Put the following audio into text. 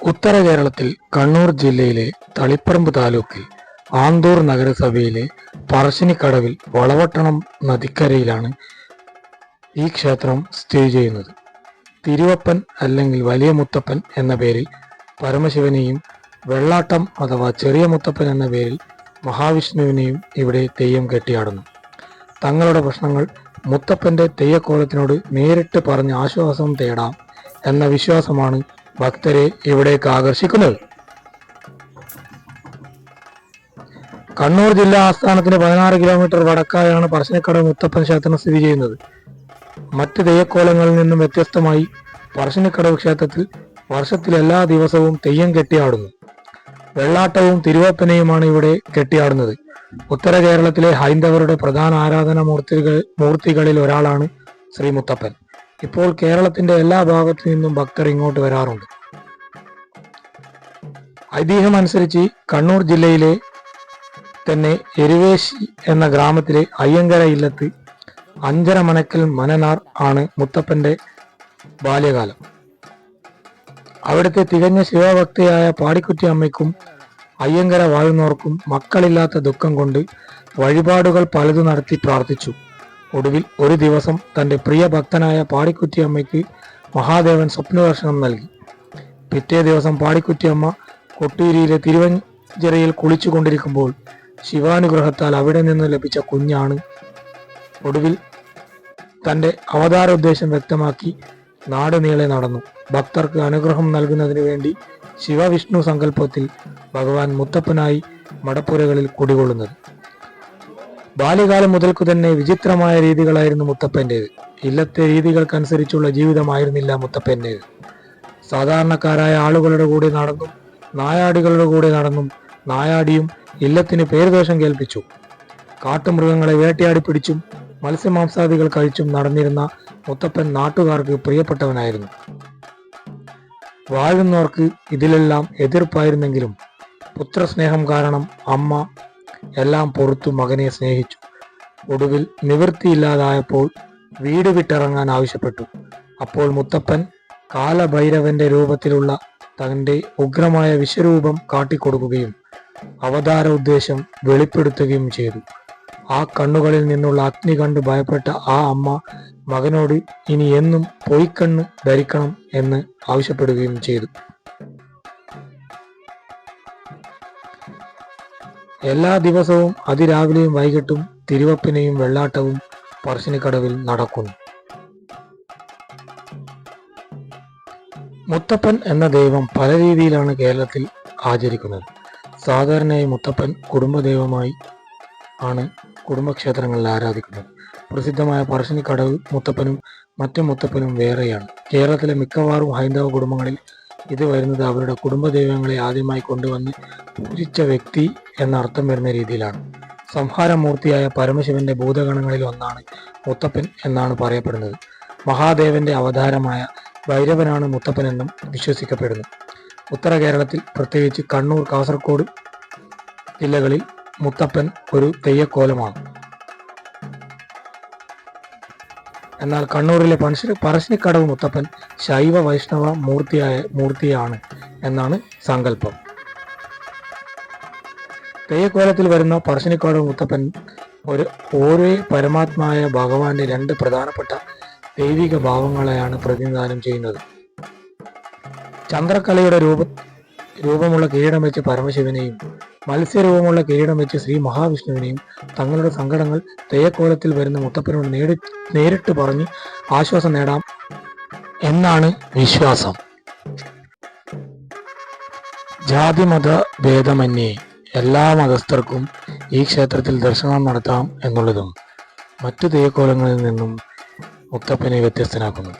ഉത്തര കേരളത്തിൽ കണ്ണൂർ ജില്ലയിലെ തളിപ്പറമ്പ് താലൂക്കിൽ ആന്തൂർ നഗരസഭയിലെ പറശ്ശിനിക്കടവിൽ വളവട്ടണം നദിക്കരയിലാണ് ഈ ക്ഷേത്രം സ്ഥിതി ചെയ്യുന്നത്. തിരുവപ്പൻ അല്ലെങ്കിൽ വലിയ മുത്തപ്പൻ എന്ന പേരിൽ പരമശിവനെയും വെള്ളാട്ടം അഥവാ ചെറിയ മുത്തപ്പൻ എന്ന പേരിൽ മഹാവിഷ്ണുവിനെയും ഇവിടെ തെയ്യം കെട്ടിയാടുന്നു. തങ്ങളുടെ പ്രശ്നങ്ങൾ മുത്തപ്പന്റെ തെയ്യക്കോലത്തിനോട് നേരിട്ട് പറഞ്ഞ് ആശ്വാസം തേടാം എന്ന വിശ്വാസമാണ് ഭക്തരെ ഇവിടേക്ക് ആകർഷിക്കുന്നത്. കണ്ണൂർ ജില്ലാ ആസ്ഥാനത്തിന് പതിനാറ് കിലോമീറ്റർ വടക്കായാണ് പറശ്ശിനിക്കടവ് മുത്തപ്പൻ ക്ഷേത്രം സ്ഥിതി ചെയ്യുന്നത്. മറ്റ് തെയ്യക്കോലങ്ങളിൽ നിന്നും വ്യത്യസ്തമായി പറശ്ശിനിക്കടവ് ക്ഷേത്രത്തിൽ വർഷത്തിൽ എല്ലാ ദിവസവും തെയ്യം കെട്ടിയാടുന്നു. വെള്ളാട്ടവും തിരുവപ്പനയുമാണ് ഇവിടെ കെട്ടിയാടുന്നത്. ഉത്തര കേരളത്തിലെ ഹൈന്ദവരുടെ പ്രധാന ആരാധന മൂർത്തികൾ മൂർത്തികളിൽ ഒരാളാണ് ശ്രീ മുത്തപ്പൻ. ഇപ്പോൾ കേരളത്തിന്റെ എല്ലാ ഭാഗത്തു നിന്നും ഭക്തർ ഇങ്ങോട്ട് വരാറുണ്ട്. ഐതിഹ്യം അനുസരിച്ച് കണ്ണൂർ ജില്ലയിലെ തന്നെ എരുവേശി എന്ന ഗ്രാമത്തിലെ അയ്യങ്കര ഇല്ലത്ത് അഞ്ചര മനക്കൽ മനനാർ ആണ് മുത്തപ്പന്റെ ബാല്യകാലം. അവിടുത്തെ തികഞ്ഞ ശിവഭക്തിയായ പാടിക്കുറ്റി അമ്മയ്ക്കും അയ്യങ്കര വാഴുന്നവർക്കും മക്കളില്ലാത്ത ദുഃഖം കൊണ്ട് വഴിപാടുകൾ പലതും നടത്തി പ്രാർത്ഥിച്ചു. ഒടുവിൽ ഒരു ദിവസം തന്റെ പ്രിയ ഭക്തനായ പാടിക്കുറ്റിയമ്മയ്ക്ക് മഹാദേവൻ സ്വപ്നദർശനം നൽകി. പിറ്റേ ദിവസം പാടിക്കുറ്റിയമ്മ കൊട്ടൂരിയിലെ തിരുവഞ്ചിറയിൽ കുളിച്ചുകൊണ്ടിരിക്കുമ്പോൾ ശിവാനുഗ്രഹത്താൽ അവിടെ നിന്ന് ലഭിച്ച കുഞ്ഞാണ്. ഒടുവിൽ തന്റെ അവതാര ഉദ്ദേശം വ്യക്തമാക്കി നാട് നീളെ നടന്നു. ഭക്തർക്ക് അനുഗ്രഹം നൽകുന്നതിന് വേണ്ടി ശിവവിഷ്ണു സങ്കല്പത്തിൽ ഭഗവാൻ മുത്തപ്പനായി മടപ്പുരകളിൽ കുടികൊള്ളുന്നത്. ബാല്യകാലം മുതൽക്കു തന്നെ വിചിത്രമായ രീതികളായിരുന്നു മുത്തപ്പന്റേത് ഇല്ലത്തെ രീതികൾക്കനുസരിച്ചുള്ള ജീവിതമായിരുന്നില്ല മുത്തപ്പന്റേത് സാധാരണക്കാരായ ആളുകളുടെ കൂടെ നടന്നും നായാടികളുടെ കൂടെ നടന്നും നായാടിയും ഇല്ലത്തിന് പേരുദോഷം കേൾപ്പിച്ചു. കാട്ടുമൃഗങ്ങളെ വേട്ടയാടി പിടിച്ചും മത്സ്യമാംസാദികൾ കഴിച്ചും നടന്നിരുന്ന മുത്തപ്പൻ നാട്ടുകാർക്ക് പ്രിയപ്പെട്ടവനായിരുന്നു. വാഴുന്നവർക്ക് ഇതിലെല്ലാം എതിർപ്പായിരുന്നെങ്കിലും പുത്രസ്നേഹം കാരണം അമ്മ എല്ലാം പൊറത്തു മകനെ സ്നേഹിച്ചു. ഒടുവിൽ നിവൃത്തിയില്ലാതായപ്പോൾ വീട് വിട്ടിറങ്ങാൻ ആവശ്യപ്പെട്ടു. അപ്പോൾ മുത്തപ്പൻ കാലഭൈരവന്റെ രൂപത്തിലുള്ള തന്റെ ഉഗ്രമായ വിശ്വരൂപം കാട്ടിക്കൊടുക്കുകയും അവതാര ഉദ്ദേശം വെളിപ്പെടുത്തുകയും ചെയ്തു. ആ കണ്ണുകളിൽ നിന്നുള്ള അഗ്നി കണ്ട് ഭയപ്പെട്ട ആ അമ്മ മകനോട് ഇനി എന്നും പൊയ്ക്കണ്ണ് ധരിക്കണം എന്ന് ആവശ്യപ്പെടുകയും ചെയ്തു. എല്ലാ ദിവസവും അതിരാവിലെയും വൈകിട്ടും തിരുവപ്പിനെയും വെള്ളാട്ടവും പറശ്ശിനിക്കടവിൽ നടക്കുന്നു. മുത്തപ്പൻ എന്ന ദൈവം പല രീതിയിലാണ് കേരളത്തിൽ ആചരിക്കുന്നത്. സാധാരണയായി മുത്തപ്പൻ കുടുംബദൈവമായി ആണ് കുടുംബക്ഷേത്രങ്ങളിൽ ആരാധിക്കുന്നത്. പ്രസിദ്ധമായ പറശ്ശിനിക്കടവ് മുത്തപ്പനും മറ്റു മുത്തപ്പനും വേറെയാണ്. കേരളത്തിലെ മിക്കവാറും ഹൈന്ദവ കുടുംബങ്ങളിൽ ഇത് വരുന്നത് അവരുടെ കുടുംബ ദൈവങ്ങളെ ആദ്യമായി കൊണ്ടുവന്ന് പൂജിച്ച വ്യക്തി എന്ന അർത്ഥം വരുന്ന രീതിയിലാണ്. സംഹാരമൂർത്തിയായ പരമശിവന്റെ ഭൂതഗണങ്ങളിൽ ഒന്നാണ് മുത്തപ്പൻ എന്നാണ് പറയപ്പെടുന്നത്. മഹാദേവന്റെ അവതാരമായ ഭൈരവനാണ് മുത്തപ്പൻ എന്നും വിശ്വസിക്കപ്പെടുന്നു. ഉത്തര കേരളത്തിൽ പ്രത്യേകിച്ച് കണ്ണൂർ കാസർഗോഡ് ജില്ലകളിൽ മുത്തപ്പൻ ഒരു തെയ്യക്കോലമാണ്. എന്നാൽ കണ്ണൂരിലെ പനശ്ശി പറശ്ശിനിക്കടവ് മുത്തപ്പൻ ശൈവ വൈഷ്ണവ മൂർത്തിയായ മൂർത്തിയാണ് എന്നാണ് സങ്കല്പം. തെയ്യക്കോലത്തിൽ വരുന്ന പറശ്ശിനിക്കടവ് മുത്തപ്പൻ ഒരു ഓരോ പരമാത്മായ ഭഗവാന്റെ രണ്ട് പ്രധാനപ്പെട്ട ദൈവിക ഭാവങ്ങളെയാണ് പ്രതിനിധാനം ചെയ്യുന്നത്. ചന്ദ്രക്കലയുടെ രൂപ രൂപമുള്ള കിരീടം വെച്ച് പരമശിവനെയും മത്സ്യരൂപമുള്ള കിരീടം വെച്ച് ശ്രീ മഹാവിഷ്ണുവിനെയും തങ്ങളുടെ സങ്കടങ്ങൾ തെയ്യക്കോലത്തിൽ വരുന്ന മുത്തപ്പനോട് നേടി നേരിട്ട് പറഞ്ഞ് ആശ്വാസം നേടാം എന്നാണ് വിശ്വാസം. ജാതിമത ഭേദമന്യേ എല്ലാ മതസ്ഥർക്കും ഈ ക്ഷേത്രത്തിൽ ദർശനം നടത്താം എന്നുള്ളതും മറ്റു തെയ്യക്കോലങ്ങളിൽ നിന്നും മുത്തപ്പനെ വ്യത്യസ്തനാക്കുന്നു.